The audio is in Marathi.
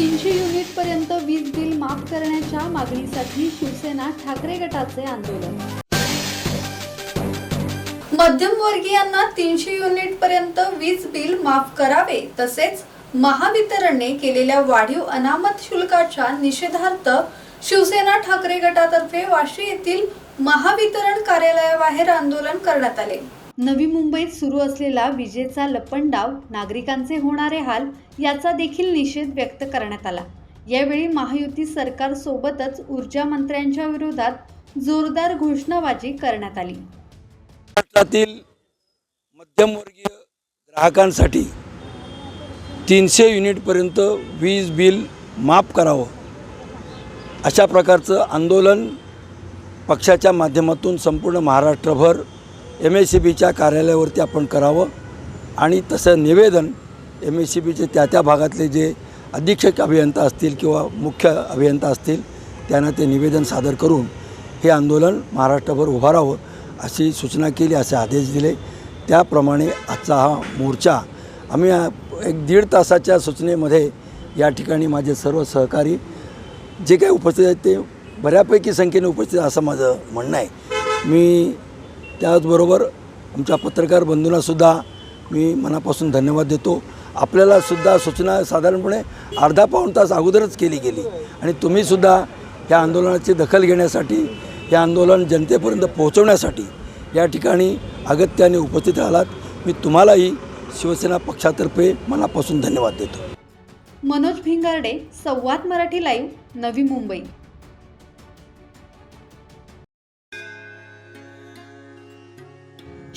तीनशे युनिटपर्यंत वीज बिल माफ करण्याच्या मागणीसाठी शिवसेना ठाकरे गटाचे आंदोलन. मध्यमवर्गीयांना तीनशे युनिट पर्यंत वीज बिल माफ करावे तसेच महावितरणने केलेल्या वाढीव अनामत शुल्काच्या निषेधार्थ शिवसेना ठाकरे गटातर्फे वाशी येथील महावितरण कार्यालयाबाहेर आंदोलन करण्यात आले. नवी मुंबईत सुरू असलेला विजेचा लपंडाव नागरिकांचे होणारे हाल याचा देखील निषेध व्यक्त करण्यात आला. यावेळी महायुती सरकार सोबतच ऊर्जा मंत्र्यांच्या विरोधात जोरदार घोषणाबाजी करण्यात आली. महाराष्ट्रातील मध्यमवर्गीय ग्राहकांसाठी तीनशे युनिटपर्यंत वीज बिल माफ करावं अशा प्रकारचं आंदोलन पक्षाच्या माध्यमातून संपूर्ण महाराष्ट्रभर एम एस सी बीच्या कार्यालयावरती आपण करावं आणि तसं निवेदन एम एस सी बीचे त्या त्या भागातले जे अधीक्षक अभियंता असतील किंवा मुख्य अभियंता असतील त्यांना ते निवेदन सादर करून हे आंदोलन महाराष्ट्रभर उभारावं अशी सूचना केली असे आदेश दिले. त्याप्रमाणे आजचा हा मोर्चा आम्ही एक दीड तासाच्या सूचनेमध्ये या ठिकाणी माझे सर्व सहकारी जे काही उपस्थित आहेत ते बऱ्यापैकी संख्येने उपस्थित असं माझं म्हणणं आहे. मी त्याचबरोबर आमच्या पत्रकार बंधूंनासुद्धा मी मनापासून धन्यवाद देतो. आपल्यालासुद्धा सूचना साधारणपणे अर्धा पाऊण तास अगोदरच केली गेली. आणि तुम्हीसुद्धा या आंदोलनाची दखल घेण्यासाठी हे आंदोलन जनतेपर्यंत पोहोचवण्यासाठी या ठिकाणी अगत्याने उपस्थित राहिलात. मी तुम्हालाही शिवसेना पक्षातर्फे मनापासून धन्यवाद देतो. मनोज भिंगारडे संवाद मराठी लाईव्ह नवी मुंबई.